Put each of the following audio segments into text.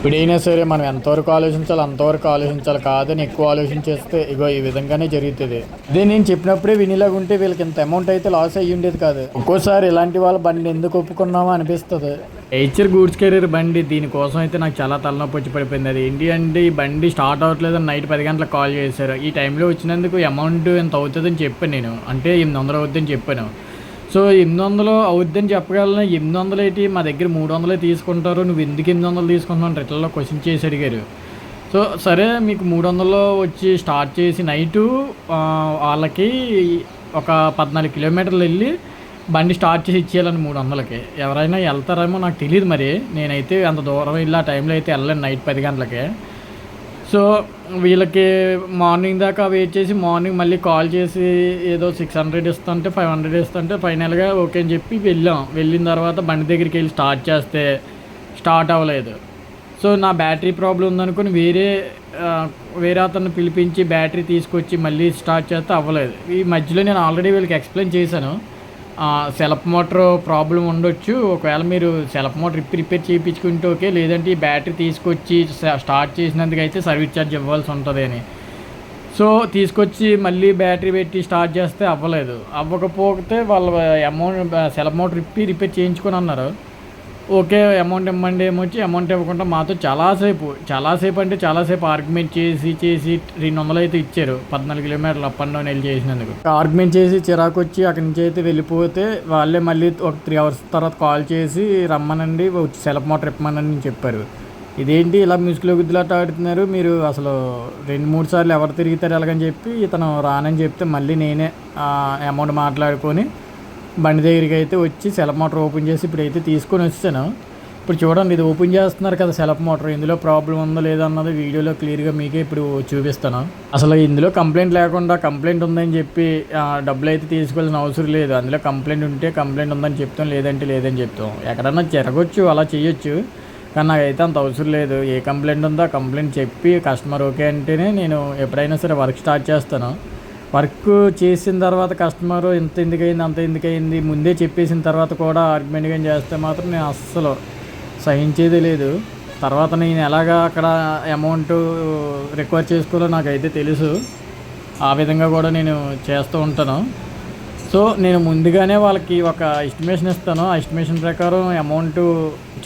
ఇప్పుడైనా సరే మనం ఎంతవరకు ఆలోచించాలి అంతవరకు ఆలోచించాలి కాదని ఎక్కువ ఆలోచించేస్తే ఇగో ఈ విధంగానే జరుగుతుంది. ఇదే నేను చెప్పినప్పుడే వినిలాగా ఉంటే వీళ్ళకి ఇంత అమౌంట్ అయితే లాస్ అయ్యి ఉండేది కాదు. ఒక్కోసారి ఇలాంటి వాళ్ళ బండి ఎందుకు ఒప్పుకున్నామో అనిపిస్తుంది. హెచ్ఆర్ గూడ్స్ కెరీర్ బండి దీనికోసం అయితే నాకు చాలా తలనొప్పి వచ్చి పడిపోయింది. అది ఏంటి అంటే ఈ బండి స్టార్ట్ అవ్వట్లేదని నైట్ పది గంటలకు కాల్ చేశారు. ఈ టైంలో వచ్చినందుకు అమౌంట్ ఎంత అవుతుందని చెప్పాను నేను. అంటే ఎనిమిది వందలు అవుతుందని చెప్పాను. సో ఎనిమిది వందలు అవుద్దని చెప్పగలను. ఎనిమిది వందలు ఏంటి మా దగ్గర మూడు వందలే తీసుకుంటారు. నువ్వు ఎందుకు ఎనిమిది వందలు తీసుకుంటున్నావు రిటర్న్లో క్వశ్చన్ చేసి అడిగారు. సో సరే మీకు మూడు వందలు వచ్చి స్టార్ట్ చేసి నైటు వాళ్ళకి ఒక పద్నాలుగు కిలోమీటర్లు వెళ్ళి బండి స్టార్ట్ చేసి ఇచ్చేయాలని మూడు వందలకి ఎవరైనా వెళ్తారేమో నాకు తెలియదు మరి. నేనైతే అంత దూరం వెళ్ళి ఆ టైంలో అయితే వెళ్ళాను నైట్ పది గంటలకి. సో వీళ్ళకి మార్నింగ్ దాకా వెయిట్ చేసి మార్నింగ్ మళ్ళీ కాల్ చేసి ఏదో సిక్స్ హండ్రెడ్ ఇస్తుంటే ఫైవ్ హండ్రెడ్ ఇస్తుంటే ఫైనల్గా ఓకే అని చెప్పి వెళ్ళాం. వెళ్ళిన తర్వాత బండి దగ్గరికి వెళ్ళి స్టార్ట్ చేస్తే స్టార్ట్ అవ్వలేదు. సో నా బ్యాటరీ ప్రాబ్లం ఉందనుకుని వేరే వేరే అతన్ని పిలిపించి బ్యాటరీ తీసుకొచ్చి మళ్ళీ స్టార్ట్ చేస్తే అవ్వలేదు. ఈ మధ్యలో నేను ఆల్రెడీ వీళ్ళకి ఎక్స్ప్లెయిన్ చేశాను. సెల్ఫ్ మోటార్ ప్రాబ్లం ఉండొచ్చు. ఒకవేళ మీరు సెల్ఫ్ మోటార్ రిపేర్ చేయించుకుంటే ఓకే. లేదంటే ఈ బ్యాటరీ తీసుకొచ్చి స్టార్ట్ చేసినందుకు అయితే సర్వీస్ ఛార్జ్ ఇవ్వాల్సి ఉంటుంది అని. సో తీసుకొచ్చి మళ్ళీ బ్యాటరీ పెట్టి స్టార్ట్ చేస్తే అవ్వలేదు. అవ్వకపోతే వాళ్ళ amount self motor repair repair చేయించుకొని అన్నారు. ఓకే అమౌంట్ ఇమ్మండి ఏమొచ్చి అమౌంట్ ఇవ్వకుండా మాతో చాలాసేపు చాలాసేపు అంటే చాలాసేపు ఆర్గ్యుమెంట్ చేసి చేసి రెండు వందలు అయితే ఇచ్చారు. పద్నాలుగు కిలోమీటర్లు అప్ అండ్ డౌన్ వెళ్ళి చేసినందుకు. ఆర్గ్యుమెంట్ చేసి చిరాకు వచ్చి అక్కడి నుంచి అయితే వెళ్ళిపోతే వాళ్ళే మళ్ళీ ఒక త్రీ అవర్స్ తర్వాత కాల్ చేసి రమ్మనండి వచ్చి సెల్ఫ్ మోటార్ ఇప్పమనని చెప్పారు. ఇదేంటి ఇలా మ్యూజిక్లో గుద్దులాట ఆడుతున్నారు? మీరు అసలు రెండు మూడు సార్లు ఎవరు తిరుగుతారు ఎలాగని చెప్పి ఇతను రానని చెప్తే మళ్ళీ నేనే అమౌంట్ మాట్లాడుకొని బండి దగ్గరికి అయితే వచ్చి సెల్ఫ్ మోటార్ ఓపెన్ చేసి ఇప్పుడు అయితే తీసుకొని వచ్చాను. ఇప్పుడు చూడండి ఇది ఓపెన్ చేస్తున్నారు కదా సెల్ఫ్ మోటార్ ఇందులో ప్రాబ్లం ఉందో లేదో అన్నది వీడియోలో క్లియర్గా మీకే ఇప్పుడు చూపిస్తాను. అసలు ఇందులో కంప్లైంట్ లేకుండా కంప్లైంట్ ఉందని చెప్పి డబ్బులు అయితే తీసుకోవాల్సిన అవసరం లేదు. అందులో కంప్లైంట్ ఉంటే కంప్లైంట్ ఉందని చెప్తాం లేదంటే లేదని చెప్తాం. ఎక్కడన్నా జరగవచ్చు అలా చేయొచ్చు కానీ నాకైతే అంత అవసరం లేదు. ఏ కంప్లైంట్ ఉందో ఆ కంప్లైంట్ చెప్పి కస్టమర్ ఓకే అంటేనే నేను ఎప్పుడైనా సరే వర్క్ స్టార్ట్ చేస్తాను. వర్క్ చేసిన తర్వాత కస్టమర్ ఇంత ఎందుకయింది అంత ఎందుకయింది ముందే చెప్పేసిన తర్వాత కూడా ఆర్గ్యుమెంట్ కానీ చేస్తే మాత్రం నేను అస్సలు సహించేది లేదు. తర్వాత నేను ఎలాగా అక్కడ అమౌంట్ రిక్వైర్ చేసుకోవాలో నాకైతే తెలుసు. ఆ విధంగా కూడా నేను చేస్తూ ఉంటాను. సో నేను ముందుగానే వాళ్ళకి ఒక ఎస్టిమేషన్ ఇస్తాను. ఆ ఎస్టిమేషన్ ప్రకారం అమౌంట్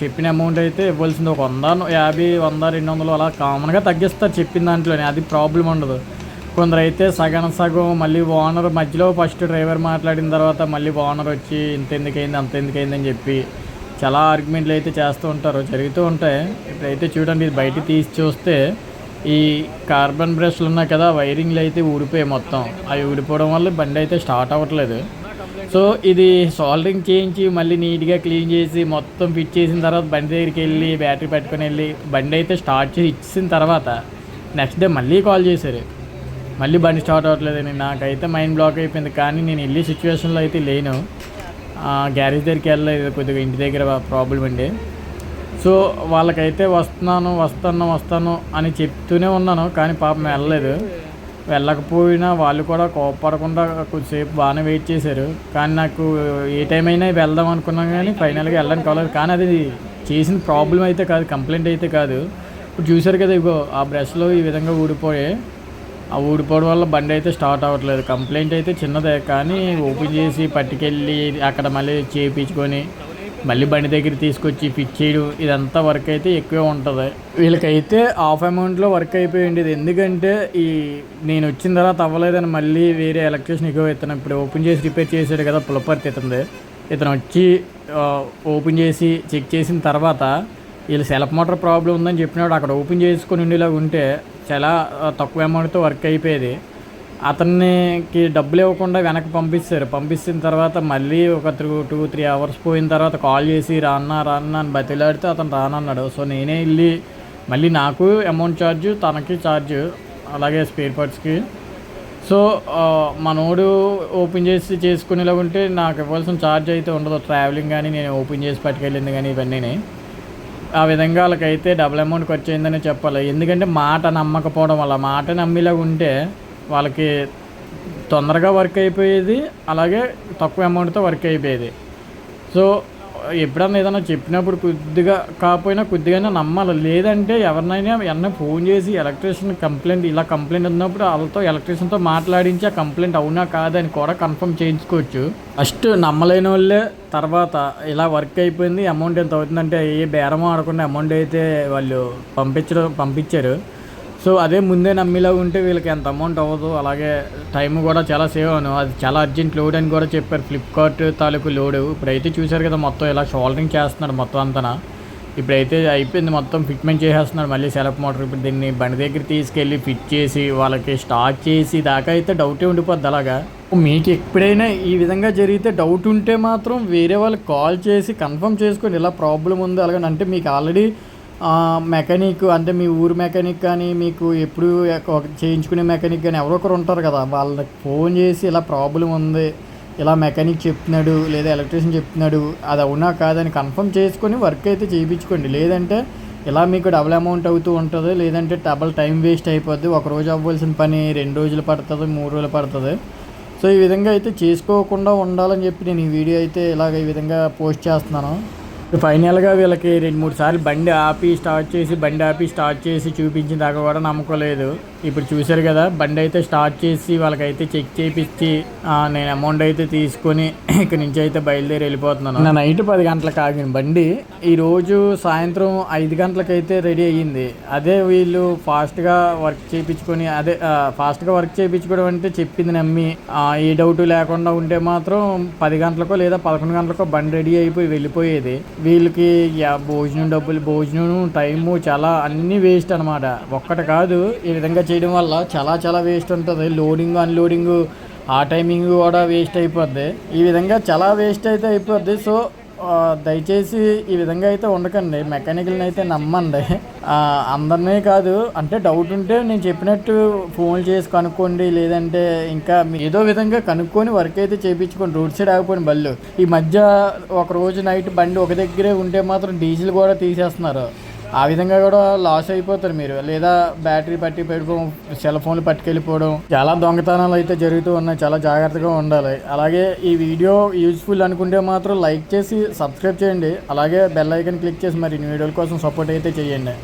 చెప్పిన అమౌంట్ అయితే ఇవ్వాల్సింది ఒక వంద యాభై వంద రెండు వందలు అలా కామన్గా తగ్గిస్తారు చెప్పిన దాంట్లోనే. అది ప్రాబ్లం ఉండదు. కొందరు అయితే సగం సగం మళ్ళీ ఓనర్ మధ్యలో ఫస్ట్ డ్రైవర్ మాట్లాడిన తర్వాత మళ్ళీ ఓనర్ వచ్చి ఇంత ఎందుకైంది అంత ఎందుకైంది అని చెప్పి చాలా ఆర్గ్యుమెంట్లు అయితే చేస్తూ ఉంటారు. జరుగుతూ ఉంటాయి. ఇప్పుడైతే చూడండి ఇది బయట తీసి చూస్తే ఈ కార్బన్ బ్రష్లు ఉన్నాయి కదా వైరింగ్లు అయితే ఊడిపోయాయి మొత్తం. అవి ఊడిపోవడం వల్ల బండి అయితే స్టార్ట్ అవ్వట్లేదు. సో ఇది సోల్డరింగ్ చేయించి మళ్ళీ నీట్గా క్లీన్ చేసి మొత్తం ఫిట్ చేసిన తర్వాత బండి దగ్గరికి వెళ్ళి బ్యాటరీ పెట్టుకొని వెళ్ళి బండి అయితే స్టార్ట్ చేసి ఇచ్చిన తర్వాత నెక్స్ట్ డే మళ్ళీ కాల్ చేశారు. మళ్ళీ బండి స్టార్ట్ అవ్వట్లేదని నాకైతే మైండ్ బ్లాక్ అయిపోయింది. కానీ నేను వెళ్ళే సిచ్యువేషన్లో అయితే లేను. గ్యారేజ్ దగ్గరికి వెళ్ళలేదు. కొద్దిగా ఇంటి దగ్గర ప్రాబ్లం అండి. సో వాళ్ళకైతే వస్తున్నాను వస్తాను వస్తాను అని చెప్తూనే ఉన్నాను. కానీ పాపం వెళ్ళలేదు. వెళ్ళకపోయినా వాళ్ళు కూడా కోపడకుండా కొద్దిసేపు బాగానే వెయిట్ చేశారు. కానీ నాకు ఏ టైం అయినా వెళ్దాం అనుకున్నాం కానీ ఫైనల్గా వెళ్ళడానికి కాలేదు కానీ అది చేసిన ప్రాబ్లం అయితే కాదు కంప్లైంట్ అయితే కాదు. ఇప్పుడు చూశారు కదా ఇగో ఆ బ్రష్లో ఈ విధంగా ఊడిపోయాయి ఆ ఊడిపోవడం వల్ల బండి అయితే స్టార్ట్ అవ్వట్లేదు. కంప్లైంట్ అయితే చిన్నదే కానీ ఓపెన్ చేసి పట్టుకెళ్ళి అక్కడ మళ్ళీ చేయించుకొని మళ్ళీ బండి దగ్గర తీసుకొచ్చి ఫిట్ చేయడం ఇదంతా వర్క్ అయితే ఎక్కువే ఉంటుంది. వీళ్ళకైతే హాఫ్ అమౌంట్లో వర్క్ అయిపోయి ఉండేది. ఎందుకంటే ఈ నేను వచ్చిన తర్వాత అవ్వలేదని మళ్ళీ వేరే ఎలక్ట్రీషియన్ ఎక్కువ ఇతను ఇప్పుడు ఓపెన్ చేసి రిపేర్ చేశాడు కదా పులపర్తి ఇతంది ఇతను వచ్చి ఓపెన్ చేసి చెక్ చేసిన తర్వాత వీళ్ళు సెల్ఫ్ మోటార్ ప్రాబ్లం ఉందని చెప్పినప్పుడు అక్కడ ఓపెన్ చేసుకొని ఉండేలాగా ఉంటే చాలా తక్కువ అమౌంట్తో వర్క్ అయిపోయేది. అతనికి డబ్బులు ఇవ్వకుండా వెనక్కి పంపిస్తారు. పంపించిన తర్వాత మళ్ళీ ఒక త్రీ టూ త్రీ అవర్స్ పోయిన తర్వాత కాల్ చేసి రాన్నా రాన్నా అని బతిలాడితే అతను రానన్నాడు. సో నేనే వెళ్ళి మళ్ళీ నాకు అమౌంట్ ఛార్జ్ తనకి ఛార్జ్ అలాగే స్పేర్ పార్ట్స్కి. సో మనోడు ఓపెన్ చేసి చేసుకునేలాగుంటే నాకు ఇవ్వాల్సిన ఛార్జ్ అయితే ఉండదు. ట్రావెలింగ్ కానీ నేను ఓపెన్ చేసి పట్టుకెళ్ళింది కానీ ఇవన్నీ ఆ విధంగా వాళ్ళకైతే డబుల్ అమౌంట్ ఖర్చు అయిందని చెప్పాలి. ఎందుకంటే మాట నమ్మకపోవడం వల్ల మాట నమ్మేలా ఉంటే వాళ్ళకి తొందరగా వర్క్ అయిపోయేది అలాగే తక్కువ అమౌంట్తో వర్క్ అయిపోయేది. సో ఎప్పుడన్నా ఏదైనా చెప్పినప్పుడు కొద్దిగా కాకపోయినా కొద్దిగానే నమ్మాలి. లేదంటే ఎవరినైనా వెన్న ఫోన్ చేసి ఎలక్ట్రీషియన్ కంప్లైంట్ ఇలా కంప్లైంట్ ఉన్నప్పుడు వాళ్ళతో ఎలక్ట్రీషియన్తో మాట్లాడించి ఆ కంప్లైంట్ అవునా కాదని కూడా కన్ఫర్మ్ చేయించుకోవచ్చు. ఫస్ట్ నమ్మలేని వాళ్ళే తర్వాత ఇలా వర్క్ అయిపోయింది అమౌంట్ ఎంత అవుతుందంటే ఏ బేరమో ఆడకుండా అమౌంట్ అయితే వాళ్ళు పంపించడం పంపించారు. సో అదే ముందే నమ్మిలా ఉంటే వీళ్ళకి ఎంత అమౌంట్ అవ్వదు. అలాగే టైం కూడా చాలా సేవ్ అవును అది చాలా అర్జెంట్ లోడ్ అని కూడా చెప్పారు. ఫ్లిప్కార్ట్ తాలూకు లోడ్ ఇప్పుడైతే చూశారు కదా మొత్తం ఇలా షోల్డరింగ్ చేస్తున్నాడు మొత్తం అంతా ఇప్పుడైతే అయిపోయింది మొత్తం ఫిట్మెంట్ చేసేస్తున్నాడు. మళ్ళీ సెలఫ్ మోటార్ ఇప్పుడు దీన్ని బండి దగ్గర తీసుకెళ్ళి ఫిట్ చేసి వాళ్ళకి స్టార్ట్ చేసి దాకా అయితే డౌటే ఉండిపోద్ది అలాగా. మీకు ఎప్పుడైనా ఈ విధంగా జరిగితే డౌట్ ఉంటే మాత్రం వేరే వాళ్ళకి కాల్ చేసి కన్ఫర్మ్ చేసుకొని ఇలా ప్రాబ్లం ఉంది అలాగని అంటే మీకు ఆల్రెడీ మెకానిక్ అంటే మీ ఊరు మెకానిక్ కానీ మీకు ఎప్పుడు చేయించుకునే మెకానిక్ కానీ ఎవరో ఒకరు ఉంటారు కదా వాళ్ళకి ఫోన్ చేసి ఇలా ప్రాబ్లం ఉంది ఇలా మెకానిక్ చెప్తున్నాడు లేదా ఎలక్ట్రీషియన్ చెప్తున్నాడు అది అవునా కాదని కన్ఫర్మ్ చేసుకొని వర్క్ అయితే చేయించుకోండి. లేదంటే ఇలా మీకు డబుల్ అమౌంట్ అవుతూ ఉంటుంది లేదంటే డబుల్ టైం వేస్ట్ అయిపోద్ది ఒక రోజు అవ్వాల్సిన పని రెండు రోజులు పడుతుంది మూడు రోజులు పడుతుంది. సో ఈ విధంగా అయితే చేసుకోకుండా ఉండాలని చెప్పి నేను ఈ వీడియో అయితే ఇలాగ ఈ విధంగా పోస్ట్ చేస్తున్నాను. ఫైనల్గా వీళ్ళకి రెండు మూడు సార్లు బండి ఆపి స్టార్ట్ చేసి బండి ఆపి స్టార్ట్ చేసి చూపించిన దాకా కూడా నమ్ముకోలేదు. ఇప్పుడు చూశారు కదా బండి అయితే స్టార్ట్ చేసి వాళ్ళకైతే చెక్ చేయించి నేను అమౌంట్ అయితే తీసుకొని ఇక్కడి నుంచి అయితే బయలుదేరి వెళ్ళిపోతున్నాను. నా నైట్ పది గంటలకు ఆగిన బండి ఈరోజు సాయంత్రం ఐదు గంటలకైతే రెడీ అయ్యింది. అదే వీళ్ళు ఫాస్ట్గా వర్క్ చేయించుకొని అదే ఫాస్ట్గా వర్క్ చేయించుకోవడం అంటే చెప్పింది నమ్మి ఏ డౌట్ లేకుండా ఉంటే మాత్రం పది గంటలకో లేదా పదకొండు గంటలకో బండి రెడీ అయిపోయి వెళ్ళిపోయేది. వీళ్ళకి భోజనం డబ్బులు భోజనం టైము చాలా అన్నీ వేస్ట్ అనమాట ఒక్కటి కాదు ఈ విధంగా చేయడం వల్ల చాలా చాలా వేస్ట్ ఉంటుంది. లోడింగ్ అన్లోడింగ్ ఆ టైమింగ్ కూడా వేస్ట్ అయిపోద్ది. ఈ విధంగా చాలా వేస్ట్ అయితే అయిపోద్ది. సో దయచేసి ఈ విధంగా అయితే ఉండకండి. మెకానికల్ని అయితే నమ్మండి అందరినీ కాదు అంటే డౌట్ ఉంటే నేను చెప్పినట్టు ఫోన్ చేసి కనుక్కోండి లేదంటే ఇంకా మీ- ఏదో విధంగా కనుక్కొని వర్క్ అయితే చేయించుకోండి రోడ్ సైడ్ ఆగిపోయిన బళ్ళు. ఈ మధ్య ఒక రోజు నైట్ బండి ఒక దగ్గరే ఉంటే మాత్రం డీజిల్ కూడా తీసేస్తున్నారు. ఆ విధంగా కూడా లాస్ అయిపోతారు మీరు. లేదా బ్యాటరీ పట్టి పెట్టుకోవడం సెల్ ఫోన్లు పట్టుకెళ్ళిపోవడం చాలా దొంగతనాలు అయితే జరుగుతూ ఉన్నాయి. చాలా జాగ్రత్తగా ఉండాలి. అలాగే ఈ వీడియో యూజ్ఫుల్ అనుకుంటే మాత్రం లైక్ చేసి సబ్స్క్రైబ్ చేయండి. అలాగే బెల్ ఐకన్ క్లిక్ చేసి మరి వీడియోల కోసం సపోర్ట్ అయితే చేయండి.